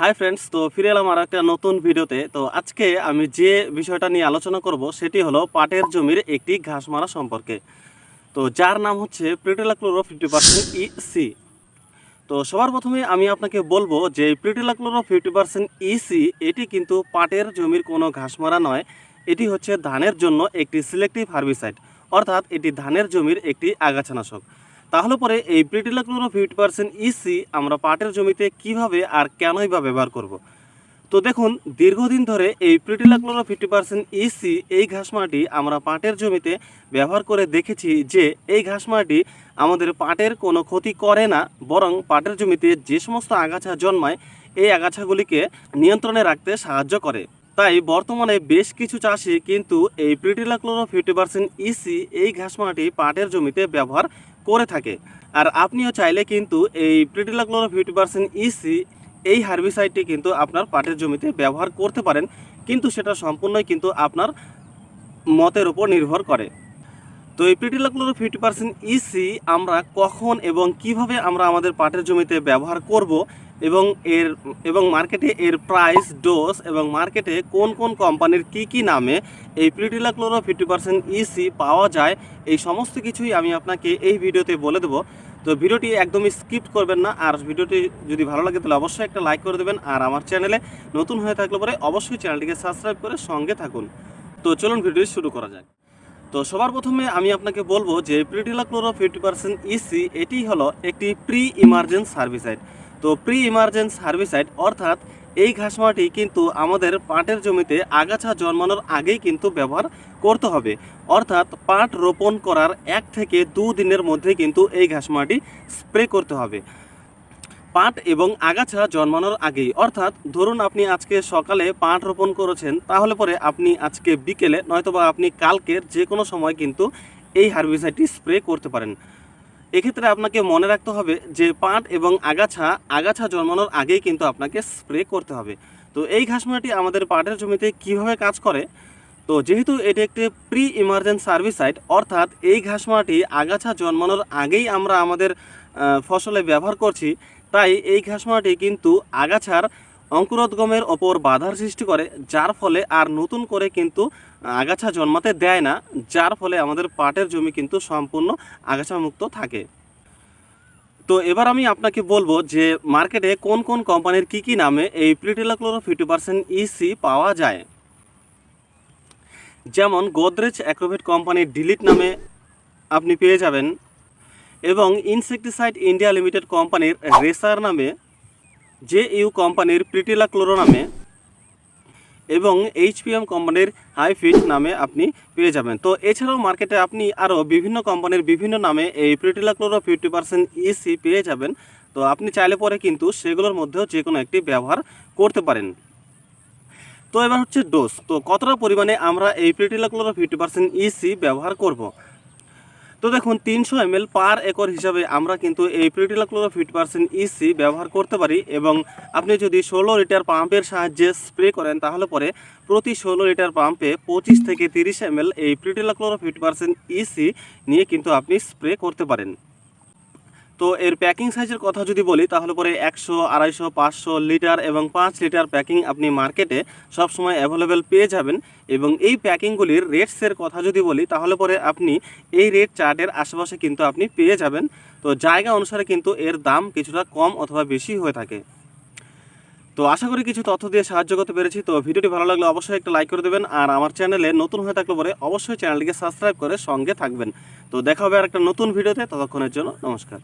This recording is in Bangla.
হাই ফ্রেন্ডস, তো ফিরে এলাম আর একটা নতুন ভিডিওতে। তো আজকে আমি যে বিষয়টা নিয়ে আলোচনা করব, সেটি হলো পাটের জমির একটি ঘাস মারা সম্পর্কে। তো যার নাম হচ্ছে pretilachlor fifty percent EC তো সবার প্রথমে আমি আপনাকে বলব যে pretilachlor fifty percent EC এটি কিন্তু পাটের জমির কোনো ঘাস মারা নয়। এটি হচ্ছে ধানের জন্য একটি সিলেক্টিভ হার্বিসাইড অর্থাৎ এটি ধানের জমির একটি আগাছানাশক। তাহলে পরে এই pretilachlor fifty percent EC আমরা পাটের জমিতে কীভাবে আর কেনই বা ব্যবহার করব। তো দেখুন, দীর্ঘদিন ধরে এই pretilachlor fifty percent EC এই ঘাসমাটি আমরা পাটের জমিতে ব্যবহার করে দেখেছি যে এই ঘাসমাটি আমাদের পাটের কোনো ক্ষতি করে না, বরং পাটের জমিতে যে সমস্ত আগাছা জন্মায়, এই আগাছাগুলিকে নিয়ন্ত্রণে রাখতে সাহায্য করে তাই বর্তমানে বেশ কিছু চাষি কিন্তু এই pretilachlor fifty percent EC এই ঘাসমাটি পাটের জমিতে ব্যবহার করে থাকে। আর আপনিও চাইলে কিন্তু এই প্রিটিলাক্লোরো ফিফটি পার্সেন্ট ইসি এই হার্বিসাইডটি কিন্তু আপনার পাটের জমিতে ব্যবহার করতে পারেন। কিন্তু সেটা সম্পূর্ণই কিন্তু আপনার মতের উপর নির্ভর করে। তো এই প্রিটিলাক্লোরো ফিফটি পার্সেন্ট ইসি আমরা কখন এবং কীভাবে আমরা আমাদের পাটের জমিতে ব্যবহার করব এবং এর, এবং মার্কেটে এর প্রাইস ডোজ এবং মার্কেটে কোন কোন কোম্পানির কি কি নামে এই pretilachlor fifty percent EC পাওয়া যায়, এই সমস্ত কিছুই আমি আপনাকে এই ভিডিওতে বলে দেবো। তো ভিডিওটি একদমই স্কিপ করবেন না, আর ভিডিওটি যদি ভালো লাগে তাহলে অবশ্যই একটা লাইক করে দেবেন, আর আমার চ্যানেলে নতুন হয়ে থাকলে পরে অবশ্যই চ্যানেলটিকে সাবস্ক্রাইব করে সঙ্গে থাকুন। তো চলুন ভিডিওটি শুরু করা যাক। তো সবার প্রথমে আমি আপনাকে বলব যে pretilachlor fifty percent EC এটি হলো একটি প্রি ইমার্জেন্স সার্ভিসাইড। তো প্রি ইমার্জেন্স হার্বিসাইড অর্থাৎ এই ঘাসমাটি কিন্তু আমাদের পাটের জমিতে আগাছা জন্মানোর আগেই কিন্তু ব্যবহার করতে হবে। অর্থাৎ পাট রোপণ করার এক থেকে দু দিনের মধ্যে কিন্তু এই ঘাসমাটি স্প্রে করতে হবে। পাট এবং আগাছা জন্মানোর আগেই। অর্থাৎ ধরুন আপনি আজকে সকালে পাট রোপণ করেছেন, তাহলে পরে আপনি আজকে বিকেলে নয়তোবা আপনি কালকের যে কোনো সময় কিন্তু এই হার্বিসাইডটি স্প্রে করতে পারেন। এক্ষেত্রে আপনাকে মনে রাখতে হবে যে পাট এবং আগাছা আগাছা জন্মানোর আগেই কিন্তু আপনাকে স্প্রে করতে হবে। তো এই ঘাসমাটি আমাদের পাটের জমিতে কীভাবে কাজ করে? তো যেহেতু এটি একটি প্রি ইমার্জেন্স সার্ভিসাইড, অর্থাৎ এই ঘাসমাটি আগাছা জন্মানোর আগেই আমরা আমাদের ফসলে ব্যবহার করছি, তাই এই ঘাসমাটি কিন্তু আগাছার অঙ্কুরোদ্গমের ওপর বাধার সৃষ্টি করে, যার ফলে আর নতুন করে কিন্তু আগাছা জন্মাতে দেয় না, যার ফলে আমাদের পাটের জমি কিন্তু সম্পূর্ণ আগাছামুক্ত থাকে। তো এবার আমি আপনাকে বলব যে মার্কেটে কোন কোন কোম্পানির কি কি নামে এই pretilachlor fifty percent EC পাওয়া যায়। যেমন গোদরেজ অ্যাক্রোভেট কোম্পানির ডিলিট নামে আপনি পেয়ে যাবেন এবং ইনসেকটিসাইড ইন্ডিয়া লিমিটেড কোম্পানির রেসার নামে জে ইউ কোম্পানির প্রিটিলা ক্লোরো নামে এবং এইচপিএম কোম্পানির হাইফিট নামে আপনি পেয়ে যাবেন। তো এছাড়াও মার্কেটে আপনি আরও বিভিন্ন কোম্পানির বিভিন্ন নামে এই pretilachlor fifty percent EC পেয়ে যাবেন। তো আপনি চাইলে পরে কিন্তু সেগুলোর মধ্যেও যে কোনো একটি ব্যবহার করতে পারেন। তো এবার হচ্ছে ডোজ। তো কতটা পরিমাণে আমরা এই pretilachlor fifty percent EC ব্যবহার করব? তো দেখুন, তিনশো এম পার একর হিসাবে আমরা কিন্তু এই pretilachlor fifty percent EC ব্যবহার করতে পারি এবং আপনি যদি ষোলো লিটার পাম্পের সাহায্যে স্প্রে করেন, তাহলে পরে প্রতি ষোলো লিটার পাম্পে পঁচিশ থেকে তিরিশ এম এই pretilachlor fifty percent EC নিয়ে কিন্তু আপনি স্প্রে করতে পারেন। তো এর প্যাকিং সাইজের কথা যদি বলি, তাহলে পরে একশো, আড়াইশো, পাঁচশো লিটার এবং পাঁচ লিটার প্যাকিং আপনি মার্কেটে সবসময় অ্যাভেলেবেল পেয়ে যাবেন। এবং এই প্যাকিংগুলির রেটসের কথা যদি বলি, তাহলে পরে আপনি এই রেট চার্টের আশেপাশে কিন্তু আপনি পেয়ে যাবেন। তো জায়গা অনুসারে কিন্তু এর দাম কিছুটা কম অথবা বেশি হয়ে থাকে। তো আশা করি কিছু তথ্য দিয়ে সাহায্য করতে পেরেছি। তো ভিডিওটি ভালো লাগলে অবশ্যই একটা লাইক করে দেবেন। আর আমার চ্যানেলে নতুন হয়ে থাকলে পরে অবশ্যই চ্যানেলটিকে সাবস্ক্রাইব করে সঙ্গে থাকবেন। তো দেখা হবে আর একটা নতুন ভিডিওতে। ততক্ষণের জন্য নমস্কার।